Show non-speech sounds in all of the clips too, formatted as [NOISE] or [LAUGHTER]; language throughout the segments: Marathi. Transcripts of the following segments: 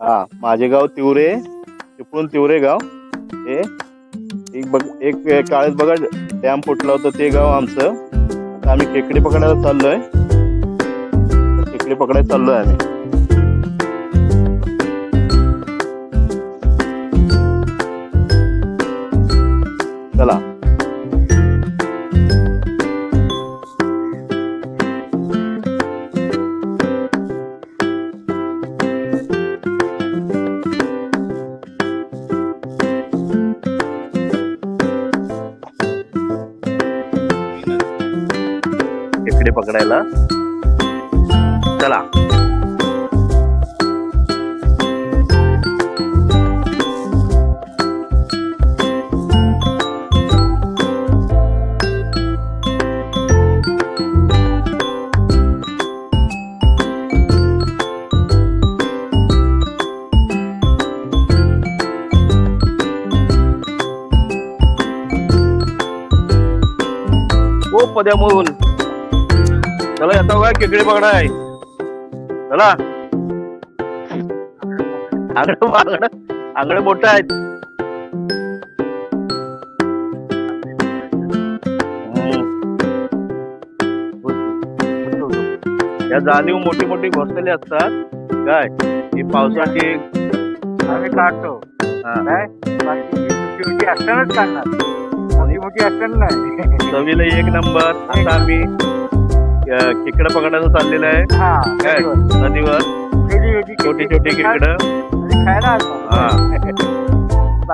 हा माझे गाव तिवरे चिपळूण तिवरे गाव. हे एक बघ एक काळेत बघा डॅम फुटला होता ते गाव आमचं. आता आम्ही खेकडे पकडायला चाललोय. खेकडे पकडायला चाललोय आम्ही. खेकडे पकडायला. चला. ओ पद्या येतो का खेकडे पकडाय चला. आंगड आंगड आंगड मोठं आहेत. या जाणीव मोठी मोठी घोसलेली असतात. काय? ही पावसाची आम्ही काढतो. काय? बाकी मोठी असतानाच काढणार. मोठी असताना नाही. चवीला एक नंबर. आता आम्ही खेकडं पकडायला चाललेलं आहे. हा काय. नदीवर. छोटी छोटी छोटी छोटी खेकडं. खायला. हा.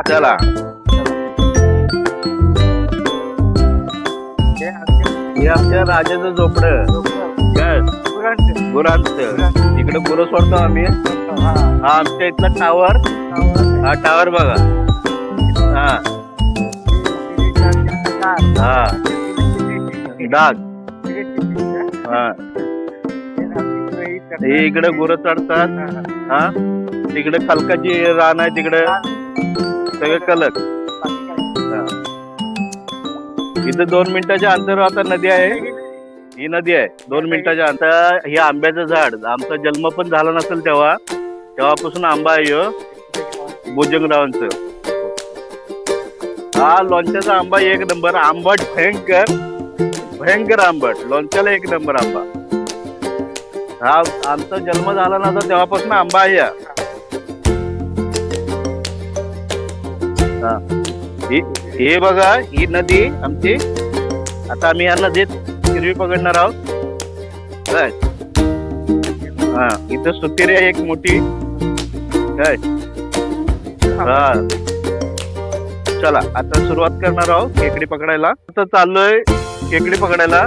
चला. हे आमचे आमच्या राजाचं झोपडं. गुरांचे. इकडे गुरं सोडतो आम्ही. हा. आमच्या इथला टावर. हा टावर बघा. हा. हा. डाग. हा. हे इकडे गुरं चढतात. हा? तिकडे खालकाची रान आहे तिकडे. सगळं कलक. इथं दोन मिनिटाच्या अंतर आता नदी आहे. ही नदी आहे. दोन मिनिटाच्या अंतर. हे आंब्याचं झाड. आमचा जन्म पण झाला नसेल तेव्हा. तेव्हापासून आंबा आहे ह्यो. भुजंगरावांचं. हा लोणच्याचा आंबा एक नंबर. आंबट भयंकर. भयंकर आंबट. लोणच्याला एक नंबर आंबा. हा आमचा जन्म झाला नव्हता तेव्हापासून आंबा आहे हा. हा. हे बघा ही नदी आमची. आता आम्ही या नदीत हिरवी पकडणार आहोत. काय? हा इथं सुतेरी आहे एक मोठी. काय? हा. चला आता सुरुवात करणार आहोत. खेकडी पकडायला. आता चाललोय खेकडे पकडायला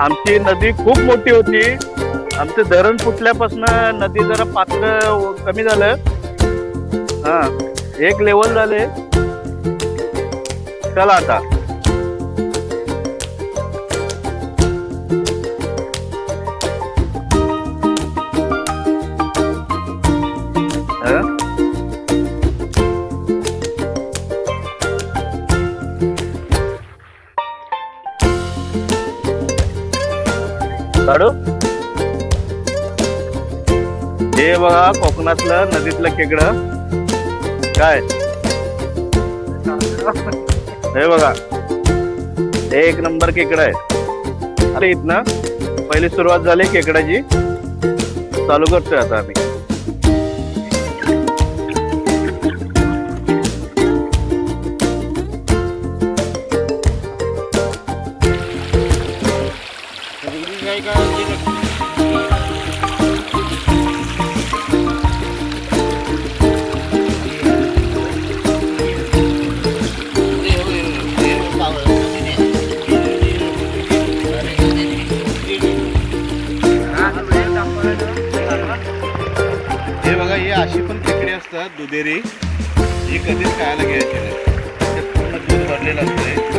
आमची नदी खूप मोठी होती. आमचं धरण फुटल्यापासून नदी जरा पात्र कमी झालं. हा एक लेवल झाले. चला आता. काढू हे बघा कोकणातलं नदीतलं केकड काय? हे बघा एक नंबर केकडं आहे. अरे इथनं पहिली सुरुवात झाली केकड्याची चालू करतोय आता आम्ही. हे बघा हे अशी पण खेकडे असतात दुधेरी. ही कधीच खायला घ्यायची नाही. पूर्ण दूध भरलेलं असतंय.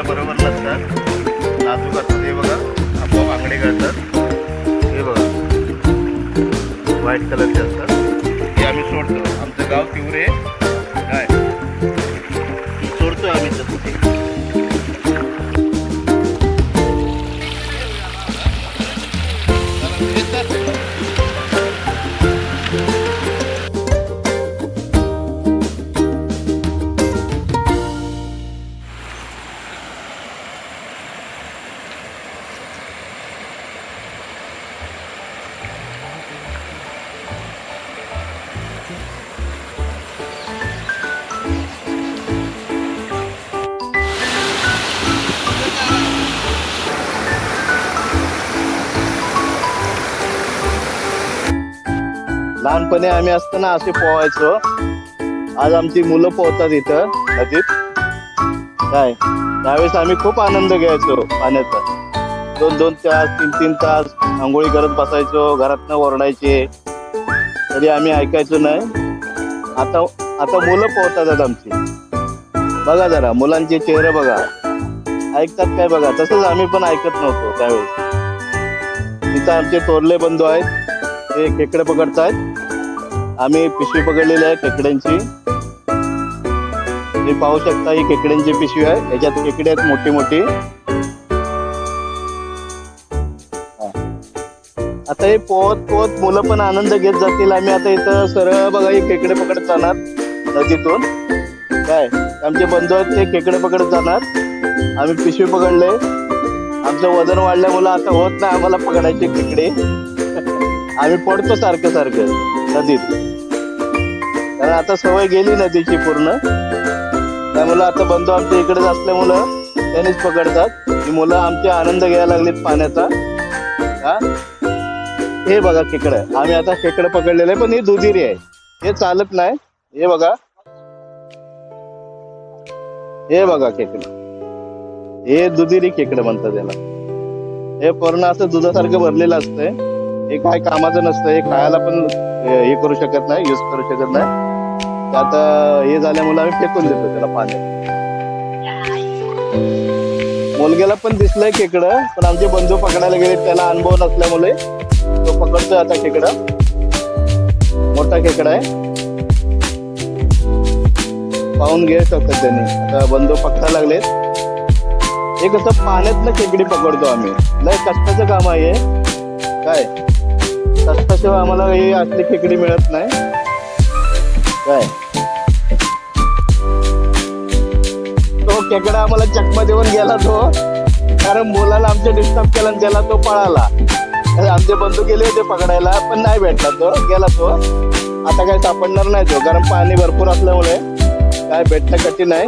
चवीला बरोबर नसतात नाजूक असतात हे बघा. आपोआप आकडे घालतात. हे बघा. व्हाईट कलरचे असतात. हे आम्ही सोडतो. आमचं गाव तिवरे लहानपणी आम्ही असताना असे पोहायचो. आज आमची मुलं पोहतात इथं नदीत. काय? त्यावेळेस आम्ही खूप आनंद घ्यायचो पाण्याचा. दोन दोन तास तीन तीन तास आंघोळी करत बसायचो घरातनं ओरडायचे. तरी आम्ही ऐकायचो नाही. आता आता मुलं पोहतात आमची. बघा जरा मुलांचे चेहरे बघा. ऐकतात काय बघा? तसंच आम्ही पण ऐकत नव्हतो त्यावेळेस. तिथं आमचे थोरले बंधू आहेत. ते खेकडे पकडतायत. आम्ही पिशवी पकडलेली आहे खेकड्यांची तुम्ही पाहू शकता ही खेकड्यांची पिशवी आहे. याच्यात खेकडे आहेत मोठी मोठी. आता हे पोहत पोहत मुलं पण आनंद घेत जातील. आम्ही आता इथं सरळ बघा हे खेकडे पकडत जाणार नदीतून. काय? आमचे बंधू आहेत ते खेकडे पकडत जाणार. आम्ही पिशवी पकडले. आमचं वजन वाढल्यामुळं आता होत नाही आम्हाला पकडायचे खेकडे [LAUGHS] आम्ही पडतो सारखं सारखं नदीत. कारण आता सवय गेली नदीची पूर्ण. त्यामुळे आता बंधू आमच्या इकडेच असल्यामुळं त्यांनीच पकडतात. ही मुलं आमचे आनंद घ्यायला लागलेत पाण्याचा. हा? हे बघा खेकडं. आम्ही आता खेकडं पकडलेलं आहे पण ही दुधिरी आहे. हे चालत नाही. हे बघा. हे बघा खेकडं. हे दुधिरी खेकडं म्हणतात त्याला हे पूर्ण असं दुधासारखं भरलेलं असतंय. हे काय कामाचं नसतं हे खायला पण हे करू शकत नाही युज करू शकत नाही. ते आता हे झाल्यामुळे आम्ही फेकून देतो त्याला पाण्यात मुलग्याला पण दिसलंय खेकडं पण आमचे बंधू पकडायला गेले त्याला अनुभव नसल्यामुळे तो पकडतोय आता खेकडं. मोठा खेकडा आहे. पाहून घे शकतात त्यांनी. आता बंधू पकडायला लागलेत. हे कसं पाण्यातनं खेकडी पकडतो आम्ही. लय कष्टाचं काम आहे काय? कष्टाशिवाय आम्हाला हे असली खेकडी मिळत नाही. काय? तो केकडा आम्हाला चकमा देऊन गेला तो. कारण मुलाला आमच्या डिस्टर्ब केला आणि त्याला तो पळाला. तर आमचे बंधू गेले होते पकडायला पण नाही भेटला तो. गेला तो. आता काय सापडणार नाही तो कारण पाणी भरपूर असल्यामुळे काय भेटणं कठीण आहे.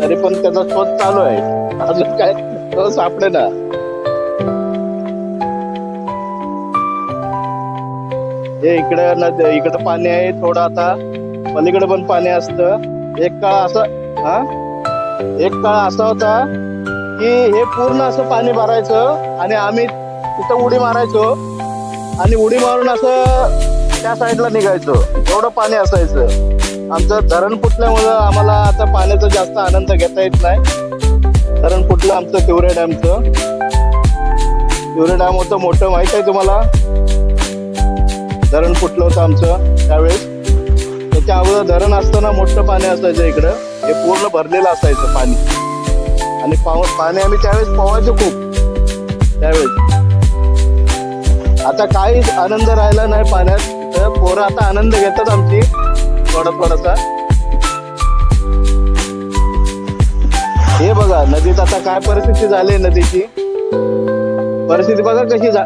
तरी पण त्याचा शोध चालू आहे. अजून काय? तो सापडे ना हे इकडं नद इकडं पाणी आहे थोडं आता पलीकडे पण पाणी असतं. एक काळ असं हा? एक काळ असा होता की हे पूर्ण असं पाणी भरायचं आणि आम्ही तिथं उडी मारायचो आणि उडी मारून असं त्या साईडला निघायचो. एवढं पाणी असायचं. आमचं धरण फुटल्यामुळं आम्हाला आता पाण्याचा जास्त आनंद घेता येत नाही. धरण फुटलं आमचं तिवरे डॅमचं. तिवरे डॅम होतं मोठं माहीत आहे तुम्हाला? धरण फुटलं होतं आमचं त्यावेळेस. त्याच्या अगोदर धरण असताना मोठं पाणी असायचं इकडं. हे पूर्ण भरलेलं असायचं पाणी. आणि पाव पाणी आम्ही त्यावेळेस पवायचो खूप. त्यावेळेस. आता काहीच आनंद राहिला नाही पाण्यात. तर पोरं आता आनंद घेतात आमची. थोडा थोडासा. हे बघा नदीत आता काय परिस्थिती झाली नदीची? परिस्थिती बघा कशी जा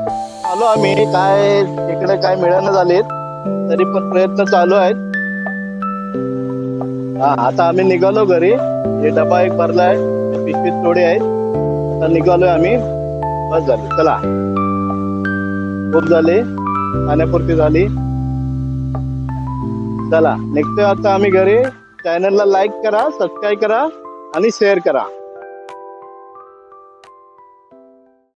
आलो आम्ही. काय इकडे काय मिळणं झालेत तरी पण प्रयत्न चालू आहेत. हा आता आम्ही निघालो घरी. हे डबा एक भरलाय पिशवीत थोडे आहेत. आता निघालोय आम्ही. बस झाले. चला. खूप झाले. खाण्यापुरती झाली. चला निघतोय आता आम्ही घरी. चॅनलला लाईक करा सबस्क्राईब करा आणि शेअर करा.